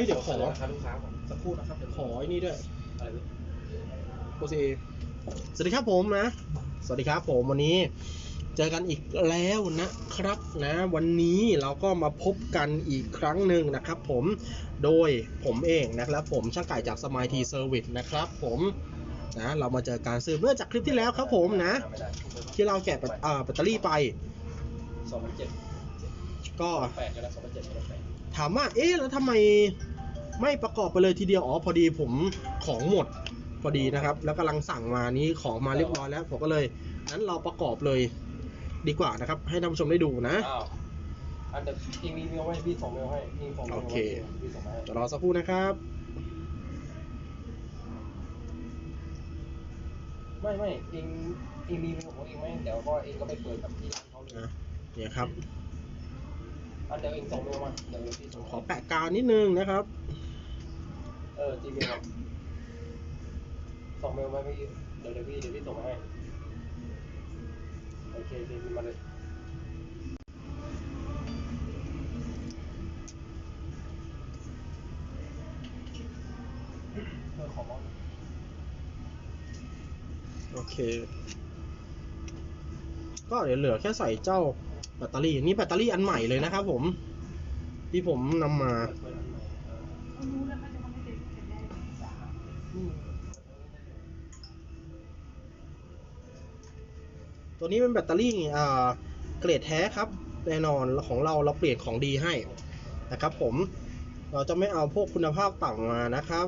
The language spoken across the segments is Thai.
ฮ้ยเดี๋ยวขอราคาลูกค้าก่อนสักครู่นะครับเดี๋ยวขอไอ้นี่ด้วยอะไรนะโอซีสวัสดีครับผมนะ สวัสดีครับผมวันนี้เจอกันอีกแล้วนะครับนะวันนี้เราก็มาพบกันอีกครั้งหนึ่งนะครับผมโดยผมเองนะครับผมช่างไก่จากสมายทีเซอร์วิสนะครับผมนะเรามาเจอการซื้อเมื่อจากคลิปที่แล้วครับผมนะไม่ได้ที่เราแกะแบตอ่าแบตเตอรี่ไปสองพันเจ็ดก็แปดก็ได้สองพันเจ็ดก็ได้แปดถามว่าเอ๊ะแล้วทำไม ไม่ประกอบไปเลยทีเดียว อ๋อ พอดีผมของหมดพอดีนะครับ แล้วกำลังสั่งมานี้ของมาเรียบร้อยแล้ว ผมก็เลยนั้นเราประกอบเลยดีกว่านะครับ ให้ท่านผู้ชมได้ดูนะอ้าวอันเดี๋ยวพี่มีเมลให้พี่ส่งเมลให้พี่ส่งเมลโอเคพี่ส่งมาให้เดี๋ยวรอสักครู่นะครับไม่ไม่เองเองมีเมลของเองไหมเดี๋ยวก็เองก็ไปเปิดกับที่ร้านเขาเลยนะเนี่ยครับอันเดี๋ยวเองส่งเมลมาเดี๋ยวพี่ส่งขอแปะกาวนิดนึงนะครับ เออจีเมลส่งเมลมาพี่เดี๋ยวเดี๋ยวพี่เดี๋ยวพี่ส่งมาให้ โอเคพี่พิมพ์มาเลยเพื่อขอมอบโอเค ก็เดี๋ยวเหลือแค่ใส่เจ้าแบตเตอรี่ นี่แบตเตอรี่อันใหม่เลยนะครับผม ที่ผมนำมา ตัวนี้เป็นแบตเตอรี่อ่าเกรดแท้ครับแน่นอนของเราเราเปลี่ยนของดีให้นะครับผมเราจะไม่เอาพวกคุณภาพต่ำมานะครับ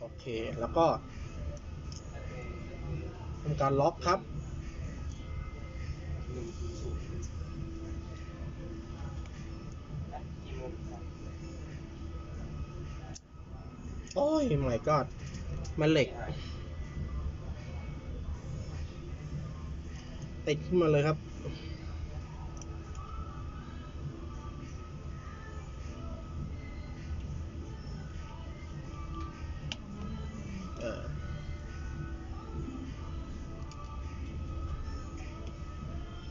โอเค แล้วก็ทำการล็อกครับอีเมลครับ โอ้ยไม่ก็มันเหล็ก ติดขึ้นมาเลยครับ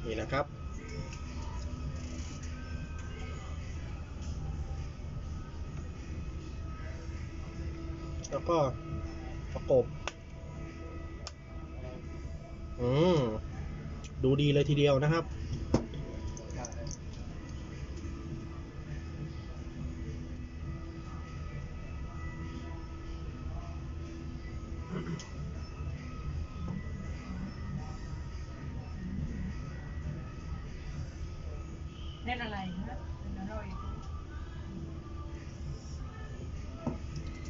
นี่นะครับ แล้วก็ประกบ อืม ดูดีเลยทีเดียวนะครับ เล่นอะไรนะเล่นอะไร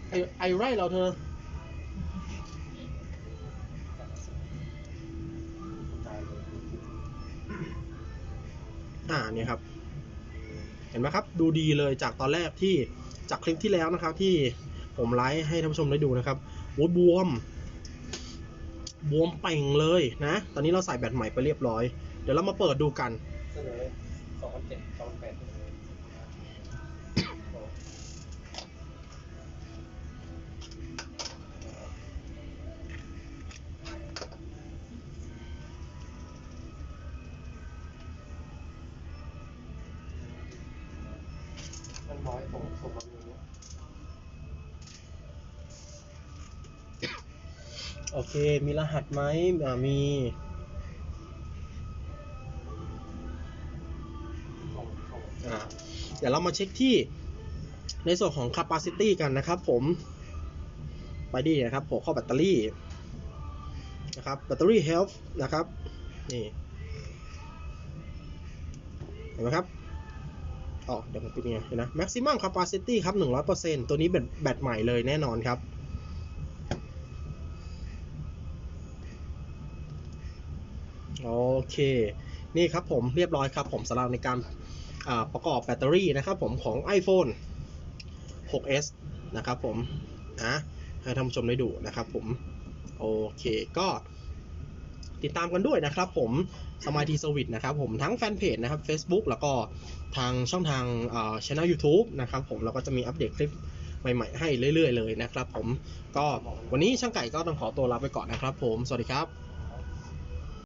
ไอไอไรเราเธอตายเลยอ่าเนี่ยครับ เห็นไหมครับ ดูดีเลยจากตอนแรกที่จากคลิปที่แล้วนะครับ ที่ผมไลฟ์ให้ท่านผู้ชมได้ดูนะครับโอ้ยบวม บวมเป่งเลยนะ ตอนนี้เราใส่แบตใหม่ไปเรียบร้อย เดี๋ยวเรามาเปิดดูกันเสองพันเจ็ดสองพันแปดมันน้อยส่งส่งมาดูเนี่ยโอเค มีรหัสไหมอ่ามี เดี๋ยวเรามาเช็คที่ในส่วนของ capacity กันนะครับผม ไปดีนะครับหัวข้อแบตเตอรี่นะครับแบตเตอรี่ health นะครับ นี่ เห็นไหมครับอ๋อเดี๋ยวผมปิดไงเห็นะ maximum capacity ครับ 100%ตัวนี้เป็นแบตใหม่เลยแน่นอนครับโอเค นี่ครับผมเรียบร้อยครับผมสำหรับในการ ประกอบแบตเตอรี่นะครับผมของ iPhone 6s นะครับผมนะให้ท่านผู้ชมได้ดูนะครับผม โอเคก็ติดตามกันด้วยนะครับผมสม i ทีสวิตนะครับผมทั้งแฟนเพจนะครับ Facebook แล้วก็ทางช่องทางช่อช่อง YouTube นะครับผมเราก็จะมีอัปเดตคลิปใหม่ๆให้เรื่อยๆเลยนะครับผมก็วันนี้ช่างไก่ก็ต้องขอตัวลาไปก่อนนะครับผม สวัสดีครับ